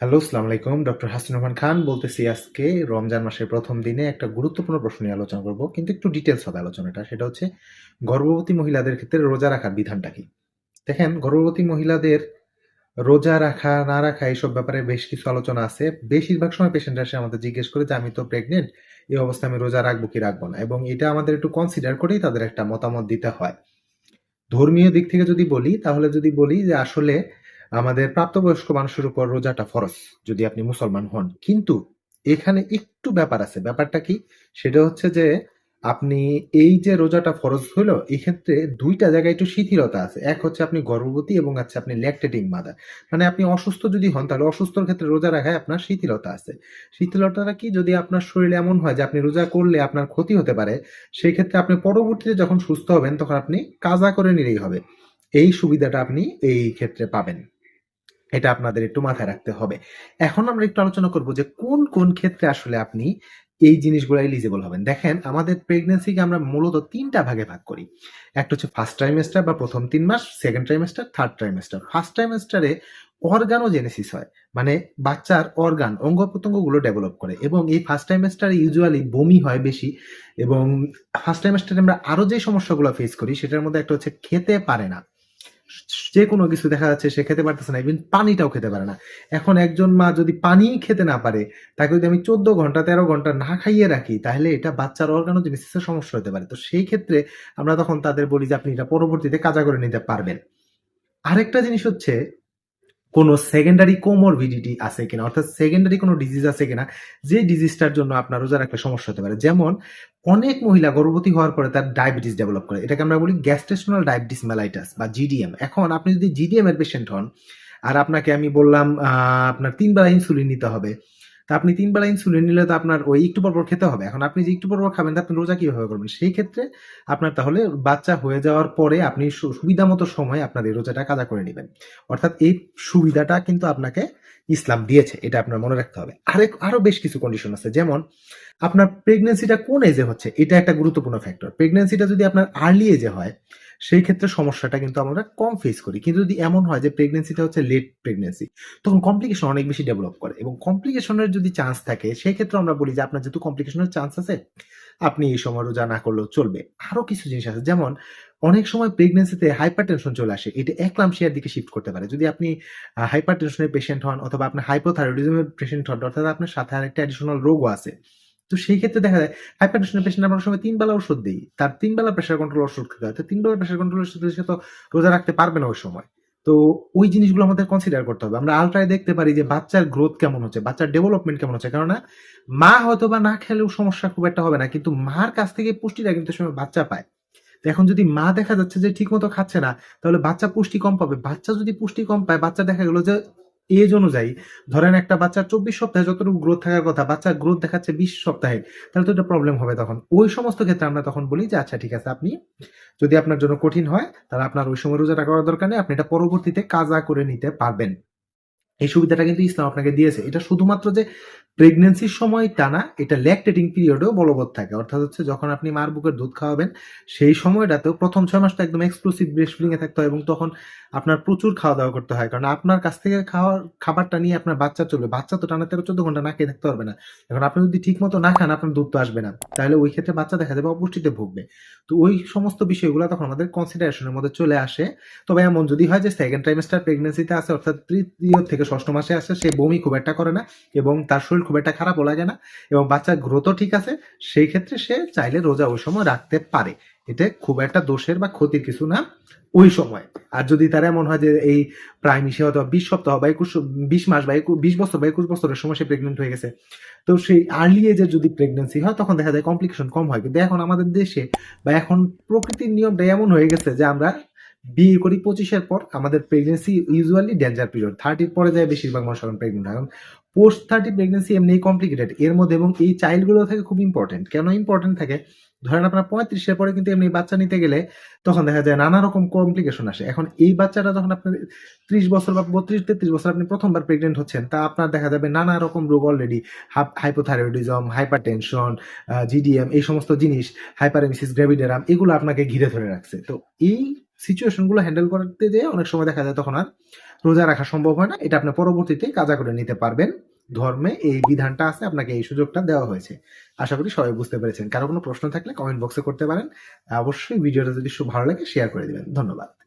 Hello, আসসালামু আলাইকুম। Doctor Hasan Rahman Khan বলতেছি আজকে রমজান মাসের প্রথম দিনে একটা গুরুত্বপূর্ণ প্রশ্ন নিয়ে আলোচনা করব। কিন্তু একটু ডিটেইলস হবে আলোচনাটা। সেটা হচ্ছে গর্ভবতী মহিলাদের ক্ষেত্রে রোজা রাখার বিধানটা কি? দেখেন গর্ভবতী মহিলাদের রোজা রাখা, না রাখা এসব ব্যাপারে বেশ কিছু আলোচনা আছে। বেশিরভাগ সময় পেশেন্ট আসে আমাদের জিজ্ঞেস করে যে, "আমি তো প্রেগনেন্ট, এই অবস্থায় আমি রোজা রাখব কি রাখব না?" এবং এটা আমাদের একটু কনসিডার করেই তাদের একটা মতামত দিতে হয়। ধর্মীয় দিক থেকে যদি বলি, তাহলে যদি বলি যে আসলে আমাদের প্রাপ্তবয়স্ক মানুষের উপর রোজাটা ফরজ, যদি আপনি মুসলমান হন। কিন্তু এখানে একটু ব্যাপার আছে। ব্যাপারটা কি? সেটা হচ্ছে যে আপনি এই যে রোজাটা ফরজ হইল, এক্ষেত্রে ২ টা জায়গায় একটু শিথিলতা আছে। এক হচ্ছে আপনি গর্ভবতী এবং হচ্ছে আপনি ল্যাকটেটিং মাদার। মানে আপনি অসুস্থ যদি হন, তাহলে অসুস্থর ক্ষেত্রে রোজা রাখায় আপনার শিথিলতা আছে। শিথিলতাটা কি? যদি আপনার শরীরে এমন হয় যে আপনি রোজা করলে আপনার ক্ষতি হতে পারে, সেই ক্ষেত্রে আপনি পরবর্তীতে যখন সুস্থ হবেন, তখন আপনি কাজা করে নিলেই হবে। এই সুবিধাটা আপনি এই ক্ষেত্রে পাবেন। এটা আপনাদের একটু মাথায় রাখতে হবে। এখন আমরা একটু আলোচনা করব যে কোন, কোন ক্ষেত্রে আসলে আপনি এই জিনিসগুলো এলিজিবল হবেন। দেখেন আমাদের প্রেগনেন্সিকে আমরা মূলত তিনটা ভাগে ভাগ করি। একটা হচ্ছে ফার্স্ট ট্রাইমেস্টার বা ১ম ৩ মাস, second trimester, third trimester. First ট্রাইমেস্টারে organogenesis হয়। মানে বাচ্চার অর্গান, অঙ্গ-প্রত্যঙ্গগুলো ডেভেলপ করে এবং এই ফার্স্ট ট্রাইমেস্টারে ইউজুয়ালি বমি হয় বেশি এবং ফার্স্ট ট্রাইমেস্টারে আমরা আরও যে সমস্যাগুলো ফেস করি, সেটার মধ্যে একটা হচ্ছে খেতে পারে না। যেকোনো কিছু দেখা যাচ্ছে সে খেতে পারতেছে না, ইভেন পানিটাও খেতে পারে না। এখন একজন মা যদি পানি খেতে না পারে, তাকে যদি আমি ১৪ ঘণ্টা ১৩ ঘণ্টা না খাইয়ে রাখি, তাহলে এটা বাচ্চার অর্গানোজেনেসিসের সমস্যা হতে পারে। তো সেই ক্ষেত্রে আমরা তখন তাদের বলি যে আপনি এটা পরবর্তীতে কাজা করে নিতে পারবেন। আরেকটা জিনিস হচ্ছে কোন সেকেন্ডারি কোমরবিডিটি আছে কিনা, অর্থাৎ সেকেন্ডারি কোনো ডিজিজ আছে কিনা, যে ডিজিজটার জন্য আপনার রোজার একটা সমস্যা হতে পারে। যেমন, অনেক মহিলা গর্ভবতী হওয়ার পরে তার ডায়াবেটিস ডেভেলপ করে। এটাকে আমরা বলি গ্যাস্ট্রেশনাল ডায়াবেটিস মেলাইটাস বা জিডিএম এখন আপনি যদি জিডিএম এর পেশেন্ট হন, আর আপনাকে আমি বললাম আপনার তিনবেলা ইনসুলিন নিতে হবে তা আপনি তিন বেলা ইনসুলিন নিলে তো আপনার ওই একটু পর পর খেতে হবে। এখন আপনি যে একটু পর পর খাবেন, তা আপনি রোজা কীভাবে করবেন? সেই ক্ষেত্রে আপনার তাহলে বাচ্চা হয়ে যাওয়ার পরে আপনি সুবিধা মতো সময় আপনার এই রোজাটা কাজা করে নেবেন। অর্থাৎ এই সুবিধাটা কিন্তু আপনাকে ইসলাম দিয়েছে, এটা আপনার মনে রাখতে হবে। আরেক, আরও বেশ কিছু কন্ডিশন আছে, যেমন আপনার প্রেগনেন্সিটা কোন এজে হচ্ছে, এটা একটা গুরুত্বপূর্ণ ফ্যাক্টর প্রেগনেন্সিটা যদি আপনার আর্লি এজে হয় সেই ক্ষেত্রে সমস্যাটা কিন্তু আমরা কম ফেস করি। কিন্তু যদি এমন হয় যে প্রেগনেন্সিটা হচ্ছে লেট প্রেগনেন্সি তখন কমপ্লিকেশন অনেক বেশি ডেভেলপ করে এবং কমপ্লিকেশনের যদি চান্স থাকে সেই ক্ষেত্রে আমরা বলি যে আপনার যেহেতু কমপ্লিকেশনের চান্স আছে, আপনি এই সময় রোজা না করলেও চলবে। আরও কিছু জিনিস আছে, যেমন অনেক সময় প্রেগনেন্সিতে হাইপার টেনশন চলে আসে, এটা একলামশিয়ার দিকে শিফট করতে পারে। যদি আপনি হাইপার টেনশনের পেশেন্ট হন অথবা আপনার হাইপোথাইরয়েডিজমের পেশেন্ট হন, অর্থাৎ আপনার সাথে আরেকটা অ্যাডিশনাল রোগও আছে তো সেই ক্ষেত্রে দেখা যায় হাইপার টেনশনের পেশেন্ট আমরা সময় তিন বেলা ওষুধ দিই। তার তিন বেলা প্রেশার কন্ট্রোল ওষুধ খেতে হয়। তিন বেলা প্রেশার কন্ট্রোল ওষুধ সে তো রোজা রাখতে পারবে না ওই সময়। তো ওই জিনিসগুলো আমাদের কনসিডার করতে হবে। আমরা আলট্রায় দেখতে পারি যে বাচ্চার গ্রোথ কেমন হচ্ছে, বাচ্চার ডেভেলপমেন্ট কেমন হচ্ছে। কেননা মা হয়তো বা না খেলেও সমস্যা খুব একটা হবে না, কিন্তু মার কাছ থেকে পুষ্টিটা কিন্তু সময় বাচ্চা পায়। এখন যদি মা দেখা যাচ্ছে যে ঠিক মতো খাচ্ছে না, তাহলে বাচ্চা পুষ্টি কম পাবে। বাচ্চা যদি পুষ্টি কম পায়, বাচ্চা দেখা গেল যে এজ অনুযায়ী, ধরেন একটা বাচ্চা চব্বিশ সপ্তাহে যতটুকু গ্রোথ থাকার কথা, বাচ্চা গ্রোথ দেখাচ্ছে বিশ সপ্তাহে, তাহলে তো এটা প্রবলেম হবে তখন। ওই সমস্ত ক্ষেত্রে আমরা তখন বলি যে আচ্ছা ঠিক আছে, আপনি যদি আপনার জন্য কঠিন হয়, তাহলে আপনার ওই সময় রোজাটা করার দরকার নেই, আপনি এটা পরবর্তীতে কাজা করে নিতে পারবেন। এই সুবিধাটা কিন্তু ইসলাম আপনাকে দিয়েছে। এটা শুধুমাত্র যে প্রেগনেন্সির সময় টানা এটা ল্যাকটেটিং পিরিয়ডেও বলবৎ থাকে। অর্থাৎ হচ্ছে যখন আপনি মার বুকের দুধ খাওয়াবেন, সেই সময়টাতেও প্রথম ছয় মাসটা একদম এক্সক্লুসিভ ব্রেস্ট ফিডিং এ থাকতে হয় এবং তখন আপনার প্রচুর খাওয়া দাওয়া করতে হয়। কারণ আপনার কাছ থেকে খাওয়ার খাবারটা নিয়ে আপনার বাচ্চা চলবে। বাচ্চা তো টানা তেরো, চোদ্দ ঘণ্টা না খেয়ে থাকতে পারবে না। এখন আপনি যদি ঠিক মতো না খান, আপনার দুধ তো আসবে না। তাহলে ওই ক্ষেত্রে বাচ্চা দেখা যাবে অপুষ্টিতে ভুগবে। তো ওই সমস্ত বিষয়গুলো তখন আমাদের কনসিডারেশনের মধ্যে চলে আসে। তবে এমন যদি হয় যে সেকেন্ড ট্রাইমেস্টার প্রেগনেন্সিতে আছে অর্থাৎ তৃতীয় থেকে ষষ্ঠ মাসে আসে, সে বমি খুব একটা করে না এবং তার শরীর খুব একটা খারাপও লাগে না এবং বাচ্চার গ্রোথও ঠিক আছে, সেই ক্ষেত্রে সে চাইলে রোজা ওই সময় রাখতে পারে। এতে খুব একটা দোষের বা ক্ষতির কিছু না ওই সময়। আর যদি তার এমন হয় যে এই প্রায় মিশে হয়তো বিশ সপ্তাহ বা একুশ, বিশ মাস বা বিশ বছর বা একুশ বছরের সময় সে প্রেগনেন্ট হয়ে গেছে, তো সেই আর্লি এজের যদি প্রেগনেন্সি হয়, তখন দেখা যায় কমপ্লিকেশন কম হয়। কিন্তু এখন আমাদের দেশে বা এখন প্রকৃতির নিয়মটা এমন হয়ে গেছে যে আমরা বিয়ে করি পঁচিশের পর আমাদের প্রেগনেন্সি ইউজুয়ালি ডেঞ্জার পিরিয়ড থার্টির পরে যায় বেশিরভাগ মানুষ এখন প্রেগনেন্ট এখন পোস্ট থার্টি প্রেগনেন্সি এমনি কমপ্লিকেটেড এর মধ্যে এবং এই চাইল্ডগুলো থাকে খুব ইম্পর্টেন্ট কেন ইম্পর্টেন্ট থাকে? ধরেন আপনার পঁয়ত্রিশের পরে কিন্তু এমনি বাচ্চা নিতে গেলে তখন দেখা যায় নানা রকম কমপ্লিকেশন আসে। এখন এই বাচ্চাটা যখন আপনার ত্রিশ বছর বা বত্রিশ, তেত্রিশ বছর আপনি প্রথমবার প্রেগনেন্ট হচ্ছেন, তা আপনার দেখা যাবে নানা রকম রোগ already hypothyroidism hypertension GDM এই সমস্ত জিনিস হাইপারেমিসিস গ্র্যাভিডেরাম এগুলো আপনাকে ঘিরে ধরে রাখছে। তো এই সিচুয়েশনগুলো হ্যান্ডেল করতে যেয়ে অনেক সময় দেখা যায় তখন আর রোজা রাখা সম্ভব হয় না। এটা আপনি পরবর্তীতে কাজা করে নিতে পারবেন। ধর্মে এই বিধানটা আছে, আপনাকে এই সুযোগটা দেওয়া হয়েছে। আশা করি সবাই বুঝতে পেরেছেন। কারও কোনো প্রশ্ন থাকলে কমেন্ট বক্সে করতে পারেন। অবশ্যই ভিডিওটা যদি ভালো লাগে শেয়ার করে দেবেন। ধন্যবাদ।